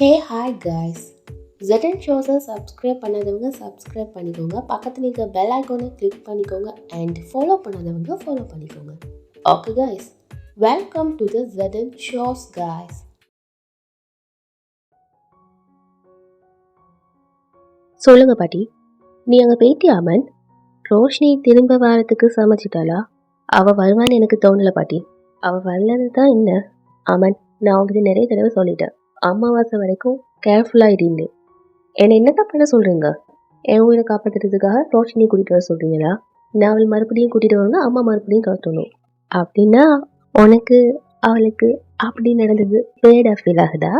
ஹே hi guys ஜெட்டன் ஷோஸை subscribe பண்ணாதவங்க சப்ஸ்கிரைப் பண்ணிக்கோங்க. பக்கத்தில் இருக்க பெல் ஐக்கோனை கிளிக் பண்ணிக்கோங்க அண்ட் ஃபாலோ பண்ணாதவங்க ஃபாலோ பண்ணிக்கோங்க. Okay guys welcome to the ஜெட்டன் shows guys சொல்லுங்க பாட்டி. நீ அங்கே போயிட்டியா அமன் ரோஷினி திரும்ப வாரத்துக்கு சமைச்சிட்டாளா அவள் வருவான்னு எனக்கு தோணல பாட்டி. அவள் வரலன்னு தான் என்ன? அமன் நான் உங்ககிட்ட நிறைய தடவை சொல்லிட்டேன். அமாவாசை வரைக்கும் கேர்ஃபுல்லாக இருங்க. என்னை என்னதான் பண்ண சொல்கிறீங்க என் உயிரை காப்பாற்றுறதுக்காக ரோஷினி கூட்டிகிட்டு வர சொல்கிறீங்களா நான் அவள் மறுபடியும் கூட்டிகிட்டு வரணும் அம்மா மறுபடியும் கட்டணும். அப்படின்னா உனக்கு அவளுக்கு அப்படி நடந்தது பேடா ஃபீல் ஆகுதா?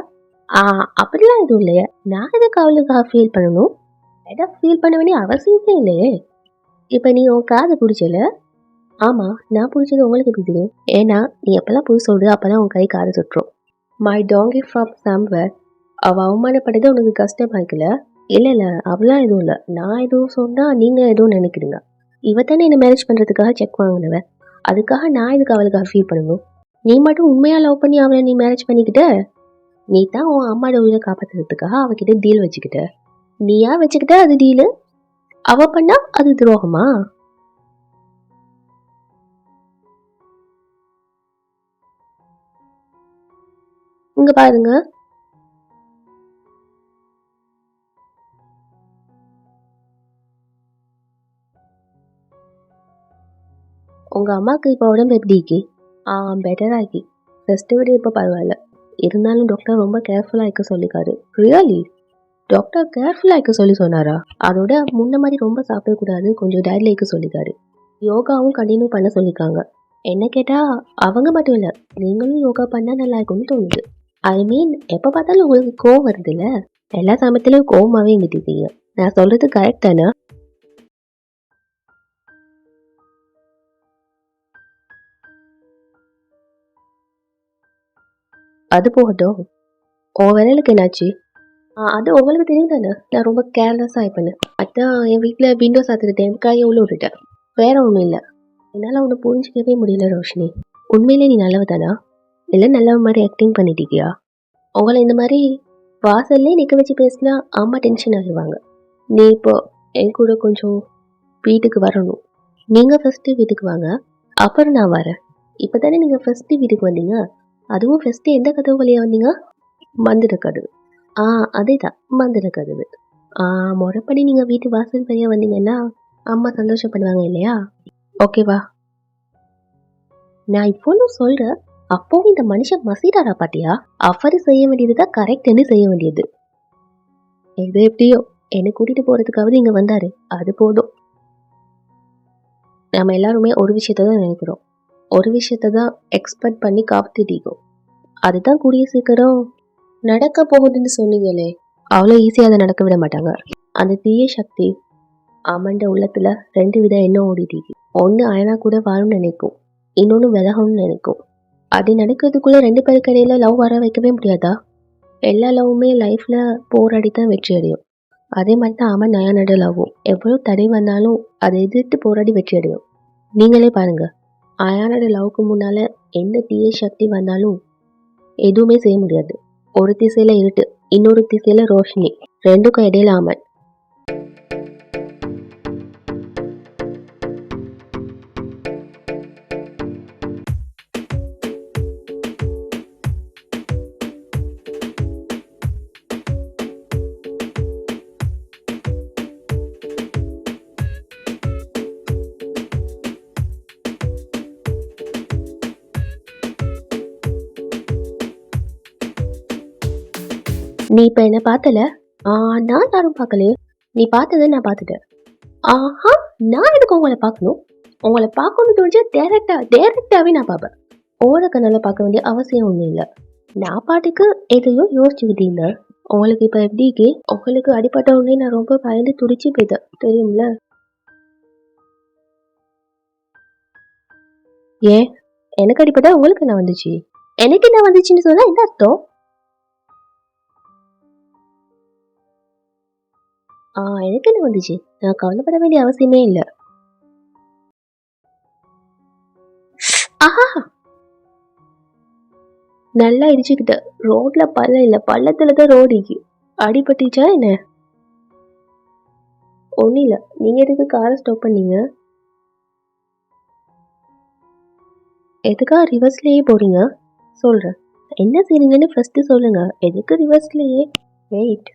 ஆ அப்படிலாம் எதுவும் இல்லையா. நான் எதுக்கு அவளுக்காக ஃபீல் பண்ணணும்? பேடாக ஃபீல் பண்ண வேண்டிய அவசியமே இல்லையே. இப்போ நீ உன் காதை பிடிச்சல? ஆமாம் நான் பிடிச்சது உங்களுக்கு எப்படி தெரியும்? ஏன்னா நீ எப்போல்லாம் புதுசு சொல்கிறது அப்போ தான் உன் கை காதை சுட்டுரும் மை டாங்கி ஃப்ராப் சாம்பர் அவள் அவமானப்பட்டது உனக்கு கஷ்டமாக்கல? இல்லை இல்லை அவளாம் எதுவும் இல்லை. நான் எதுவும் சொன்னால் நீங்கள் எதுவும் நினைக்கிறீங்க இவ தானே என்னை மேரேஜ் பண்ணுறதுக்காக செக் வாங்கினவ. அதுக்காக நான் இதுக்கு அவளுக்காக ஃபீல் பண்ணணும்? நீ மட்டும் உண்மையாக லவ் பண்ணி அவளை நீ மேரேஜ் பண்ணிக்கிட்ட? நீ தான் உன் அம்மாவோட உயிரை காப்பாற்றுறதுக்காக அவகிட்ட டீல் வச்சுக்கிட்ட. நீயா வச்சுக்கிட்ட அது டீலு அவ பண்ணா அது துரோகமா? இங்க பாருங்க. உங்க அம்மாக்கு இப்போ உடம்பு எப்படி ஆ பெட்டராகி இருக்கு. ஃபர்ஸ்ட் விட இப்போ பரவாயில்ல. இருந்தாலும் டாக்டர் ரொம்ப கேர்ஃபுல்லாக இருக்க சொல்லிக்காரு ரியலி டாக்டர் கேர்ஃபுல்லாக இருக்க சொல்லி சொன்னாரா? அதோட முன்ன மாதிரி ரொம்ப சாப்பிடக்கூடாது கொஞ்சம் டயட்ல இருக்க சொல்லிக்காரு யோகாவும் கண்டினியூ பண்ண சொல்லியிருக்காங்க என்ன கேட்டால் அவங்க மட்டும் இல்லை நீங்களும் யோகா பண்ணால் நல்லா இருக்கும்னு தோணுது. ஐ மீன் எப்போ பார்த்தாலும் உங்களுக்கு கோவம் வருதுல்ல? எல்லா சமயத்துலையும் கோவமாகவே இருந்துட்டீங்க நான் சொல்கிறது கரெக்ட் தானே? அது போகட்டும். உன் விரலுக்கு என்னாச்சு? ஆ, அது உங்களுக்கு தெரியும் தானே? நான் ரொம்ப கேர்லெஸ்ஸாக இருப்பேன் அதான் என் வீட்டில் விண்டோ சாத்துக்கிட்டேன். காயை உள்ள விட்டுட்டேன். வேற ஒன்றும் இல்லை. என்னால் ஒன்று புரிஞ்சிக்கவே முடியல ரோஷினி. உண்மையிலே நீ நல்லவ தானா? இல்லை நல்ல மாதிரி ஆக்டிங் பண்ணிட்டிருக்கியா? உங்களை இந்த மாதிரி வாசல்லே நிற்க வச்சு பேசினா அம்மா டென்ஷன் ஆகிடுவாங்க நீ இப்போ என் கூட கொஞ்சம் வீட்டுக்கு வரணும். நீங்கள் ஃபஸ்ட்டு வீட்டுக்கு வாங்க அப்புறம் நான் வரேன். இப்போ தானே நீங்கள் ஃபஸ்ட்டு வீட்டுக்கு வந்தீங்க? அதுவும் ஃபஸ்ட்டு எந்த கதவு வழியாக வந்தீங்க? மந்திர கதவு. ஆ அதே தான் மந்திர கதவு. ஆ முறைப்படி நீங்கள் வீட்டு வாசல் வழியாக வந்தீங்கன்னா அம்மா சந்தோஷப்படுவாங்க இல்லையா? ஓகேவா? நான் இவ்வளோ சொல்கிறேன் அப்போ இந்த மனுஷன் மசீடாரா பாட்டியா அவர் செய்ய வேண்டியது தான் கரெக்ட்னு செய்ய வேண்டியது. எது எப்படியோ? என்னை கூட்டிட்டு போறதுக்காவது இங்க வந்தாரு. அது போதும். நம்ம எல்லாருமே ஒரு விஷயத்த தான் நினைக்கிறோம். ஒரு விஷயத்த தான் எக்ஸ்பெக்ட் பண்ணி காத்துட்டீங்கோம் அதுதான் கூடிய சீக்கிரம் நடக்க போகுதுன்னு சொன்னீங்களே. அவ்வளோ ஈஸியாக அதை நடக்க விட மாட்டாங்க. அந்த தீய சக்தி அமண்ட உள்ளத்துல ரெண்டு வித எண்ணம் ஓடிட்டு ஒன்று அயனா கூட வாழும்னு நினைக்கும். இன்னொன்று விலகணும்னு நினைக்கும். அது நடக்கிறதுக்குள்ளே ரெண்டு பேருக்கு இடையில லவ் வர வைக்கவே முடியாதா? எல்லா லவ்வுமே லைஃப்பில் போராடி தான் வெற்றி அடையும். அதே மாதிரி தான் அவன் நயானட லவ்வும் எவ்வளோ தடை வந்தாலும் அதை எதிர்த்து போராடி வெற்றி அடையும். நீங்களே பாருங்கள் அயானோட லவ்க்கு முன்னால் எந்த தீய சக்தி வந்தாலும் எதுவுமே செய்ய முடியாது. ஒரு திசையில் இருட்டு இன்னொரு திசையில் ரோஷினி ரெண்டுக்கும் இடையில அமன் நீ இப்போ என்ன பார்த்தல? ஆ, நான் யாரும் பார்க்கலையே. நீ பார்த்ததை நான் பார்த்துட்டேன். ஆஹா நான் எனக்கு உங்களை பார்க்கணும்? உங்களை பார்க்கணும்னு தோணுச்சா டேரக்டா டேரக்டாவே நான் பார்ப்பேன். ஓர பார்க்க வேண்டிய அவசியம் ஒன்றும் இல்லை. நான் பாட்டுக்கு எதையோ யோசிச்சுக்கிட்டு இருந்தேன். உங்களுக்கு இப்போ எப்படி உங்களுக்கு அடிப்பட்ட உடனே நான் ரொம்ப பயந்து துடிச்சு போயிட்டேன். தெரியும்ல? ஏன்? எனக்கு அடிப்பட்டா உங்களுக்கு என்ன வந்துச்சு? எனக்கு என்ன வந்துச்சுன்னு சொன்னால் என்ன அர்த்தம்? ஆ எனக்கு என்ன வந்துச்சு? நான் கவலைப்பட வேண்டிய அவசியமே இல்லை. ஆஹா நல்லா இடிச்சுக்கிட்ட ரோட்ல பள்ளம் இல்லை. பள்ளத்துல தான் ரோடு அடிபட்டுச்சா என்ன? ஒன்றும் இல்லை. நீங்கள் எதுக்கு காரை ஸ்டாப் பண்ணீங்க? எதுக்காக ரிவர்ஸ்லேயே போகிறீங்க சொல்கிறேன் என்ன செய்றீங்கன்னு ஃபஸ்ட்டு சொல்லுங்கள் எதுக்கு ரிவர்ஸ்லேயே வெயிட்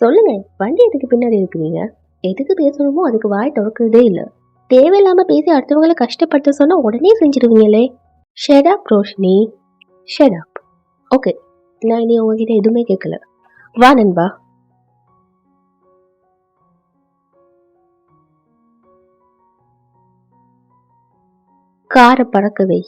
சொல்லுங்க வண்டி எதுக்கு பின்னாடி இருக்கிறீங்க? எதுக்கு பேசணுமோ அதுக்கு வாய் திறக்கிறதே இல்லை. தேவையில்லாம பேசி அடுத்தவங்களை கஷ்டப்படுத்த சொன்னா உடனே செஞ்சிருவீங்களே. ஷெடாப் ரோஷினி ஷெடாப் ஓகே நான் இனி உங்ககிட்ட எதுவுமே கேட்கல வா நண்பா. காரை பறக்கவை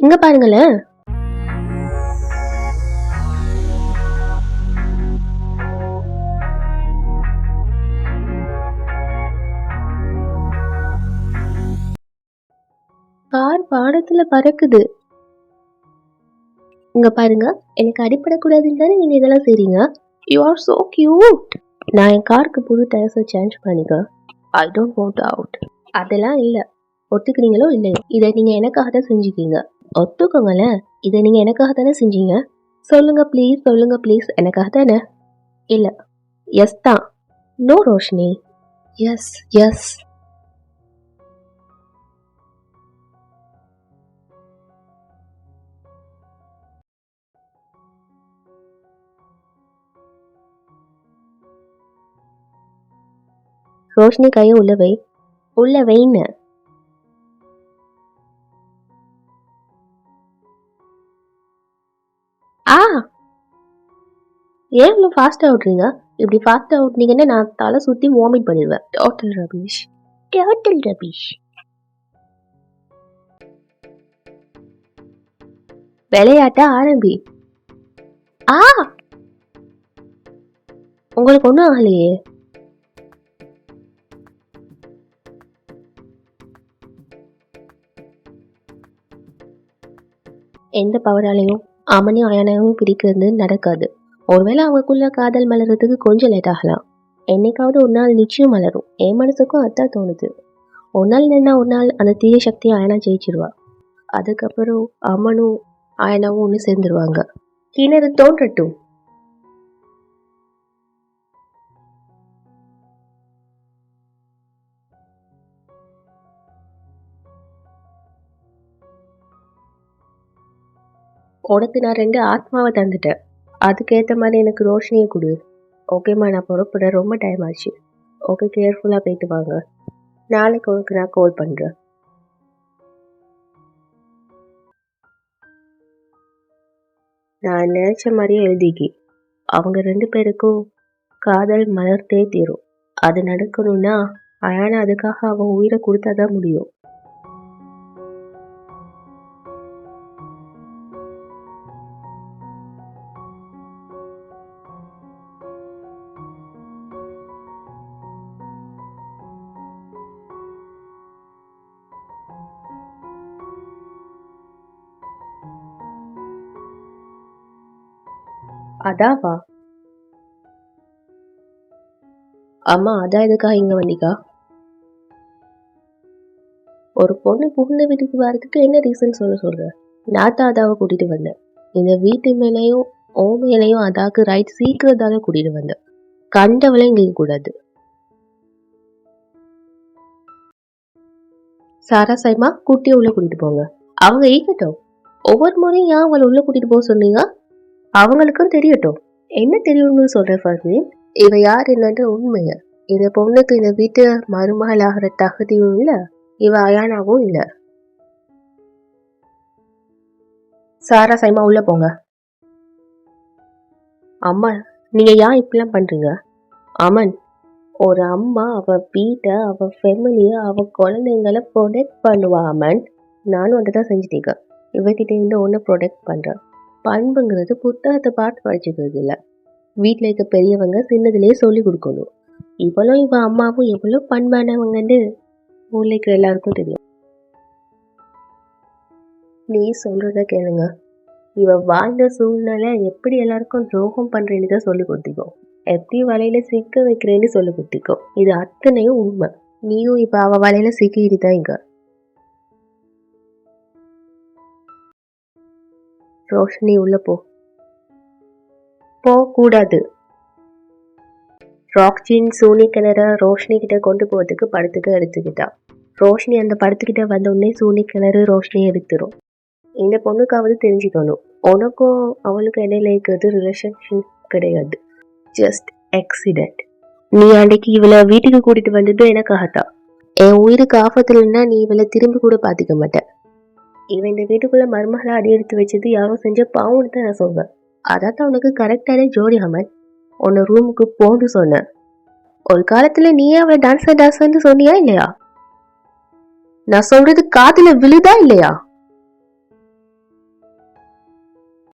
இங்க பாருங்களேன். கார் பாடத்துல பறக்குது. இங்க பாருங்க எனக்கு அடிப்படக்கூடாதுன்னு தானே நீங்க இதெல்லாம் செய்றீங்க. யூ ஆர் சோ கியூட் நான் என் காருக்கு புது டயர்ஸை சேஞ்ச் பண்ணிக்க ஐ டோன்ட் வாண்ட் அவுட் அதெல்லாம் இல்லை. ஒத்துக்கிறீங்களோ இல்லையோ இதை நீங்க எனக்காக தான் செஞ்சுக்கீங்க. ஒத்துக்கோங்களேன் இதை நீங்க எனக்காக தானே செஞ்சீங்க? சொல்லுங்க ப்ளீஸ் சொல்லுங்க ப்ளீஸ் எனக்காக தானே? இல்ல எஸ் தான் no Roshini yes yes Roshini கையை உள்ளவை உள்ள வைன்னு. ஆ. ஏன் இவ்வளோ ஃபாஸ்ட்டாக ஓட்டுறீங்க? இப்படி ஃபாஸ்ட்டாக ஓட்டுனீங்கன்னா நான் தலை சுற்றி வாமிட் பண்ணிடுவேன். டோட்டல் ரபீஷ் டோட்டல் ரபீஷ் விளையாட்ட ஆரம்பி ஆ. உங்களுக்கு ஒன்றும் ஆகலையே? எந்த பவராலையும் அவனையும் அயனையும் பிரிக்கிறது நடக்காது. ஒருவேளை அவங்களுக்குள்ள காதல் மலர்றதுக்கு கொஞ்சம் லேட் ஆகலாம். என்னைக்காவது ஒரு நாள் நிச்சயம் மலரும். என் மனசுக்கும் அதான் தோணுது. ஒரு நாள் நின்னா ஒரு நாள் அந்த தீய சக்தியை அயனா ஜெயிச்சிருவா. அதுக்கப்புறம் அம்மனும் அயனாவும் ஒன்று சேர்ந்துருவாங்க. கிணறு தோன்றட்டும். உனக்கு நான் ரெண்டு ஆத்மாவை தந்துட்டேன் அதுக்கேற்ற மாதிரி எனக்கு ரோஷினியை கொடு. ஓகேம்மா நான் புறப்படுறேன் ரொம்ப டைம் ஆச்சு. ஓகே கேர்ஃபுல்லாக போயிட்டு வாங்க. நாளைக்கு உனக்கு நான் கால் பண்ணுறேன் நான் நினச்ச மாதிரியே எழுதிக்கி. அவங்க ரெண்டு பேருக்கும் காதல் மலர்த்தே தீரும். அது நடக்கணும்னா அயானா அதுக்காக அவன் உயிரை கொடுத்தாதான் முடியும். அதாவா? அம்மா அதான் எதுக்காக இங்க வந்தீக்கா ஒரு பொண்ணு புகுந்த வீட்டுக்கு வரதுக்கு என்ன ரீசன் சொல்ல சொல்ற? நான் தான் அதாவை கூட்டிட்டு வந்தேன். இந்த வீட்டு மேலேயும் ஓ மேலேயும் அதாவுக்கு ரைட் சீக்கிரத்தால கூட்டிட்டு வந்தேன். கண்டவளை இங்க கூடாது. சாரா சைமா குட்டியை உள்ள கூட்டிட்டு போங்க. அவங்க ஈக்கட்டும் ஒவ்வொரு முறையும் ஏன் அவங்கள உள்ள கூட்டிட்டு போக சொன்னீங்க? அவங்களுக்கும் தெரியட்டும். என்ன தெரியும்னு சொல்ற ஃபர்வீன் இவ யார் என்னன்ற உண்மைய. இந்த பொண்ணுக்கு இந்த வீட்டு மருமகள் ஆகிற தகுதியும் இல்ல இவ அயானாவும் இல்ல. சாரா சைமா உள்ள போங்க. அம்மா நீங்க ஏன் இப்படிலாம் பண்றீங்க? அமன் ஒரு அம்மா அவ வீட்டை அவ ஃபெமிலிய அவ குழந்தைங்களை ப்ரொடெக்ட் பண்ணுவா அமன். நானும் அதை தான் செஞ்சுட்டீங்க இவகிட்ட இருந்து ஒன்று ப்ரொடெக்ட் பண்றேன். பண்புங்கிறது புத்தகத்தை பார்த்து படிச்சுக்கிறது இல்லை வீட்டில் இருக்க பெரியவங்க சின்னதுலேயே சொல்லி கொடுக்கணும். இவளும் இவ அம்மாவும் எவ்வளோ பண்பானவங்கன்னு ஊரில் இருக்கிற எல்லாருக்கும் தெரியும். நீ சொல்கிறத கேளுங்க. இவ வாழ்ந்த சூழ்நிலை எப்படி எல்லாருக்கும் துரோகம் பண்ணுறேன்னு தான் சொல்லி கொடுத்திக்கோ எப்படி வலையில் சிக்க வைக்கிறேன்னு சொல்லி கொடுத்திக்கோ இது அத்தனையும் உண்மை. நீயும் இப்போ அவள் வலையில் சிக்கிட்டு தான் இங்கே ரோஷினி உள்ள போ. போகக்கூடாது. ராக்ஜின் சூனி கிணற ரோஷினி கிட்ட கொண்டு போகிறதுக்கு படத்துக்கு எடுத்துக்கிட்டா. ரோஷினி அந்த படத்துக்கிட்ட வந்த உடனே சூனி கிணறு ரோஷினி எடுத்துரும். இந்த பொண்ணுக்காவது தெரிஞ்சுக்கணும். உனக்கும் அவளுக்கும் இடையில இருக்கிறது ரிலேஷன்ஷிப் கிடையாது. ஜஸ்ட் ஆக்சிடென்ட் நீ அன்னைக்கு இவளை வீட்டுக்கு கூட்டிட்டு வந்தது எனக்காகத்தான். என் உயிருக்கு ஆபத்துலன்னா நீ இவளை திரும்பி கூட பார்த்துக்க மாட்டேன் இவன் இந்த வீட்டுக்குள்ள மருமகளா அடி எடுத்து வச்சது யாரோ செஞ்ச பாவம்னு தான் நான் சொல்வேன். அதான் உனக்கு கரெக்டான ஜோடி அமன். உன்னை ரூமுக்கு போன்னு சொன்னேன். ஒரு காலத்துல நீயே அவளை டான்ஸர் டான்ஸர்னு சொன்னியா இல்லையா? நான் சொல்றது காதுல விழுதா இல்லையா?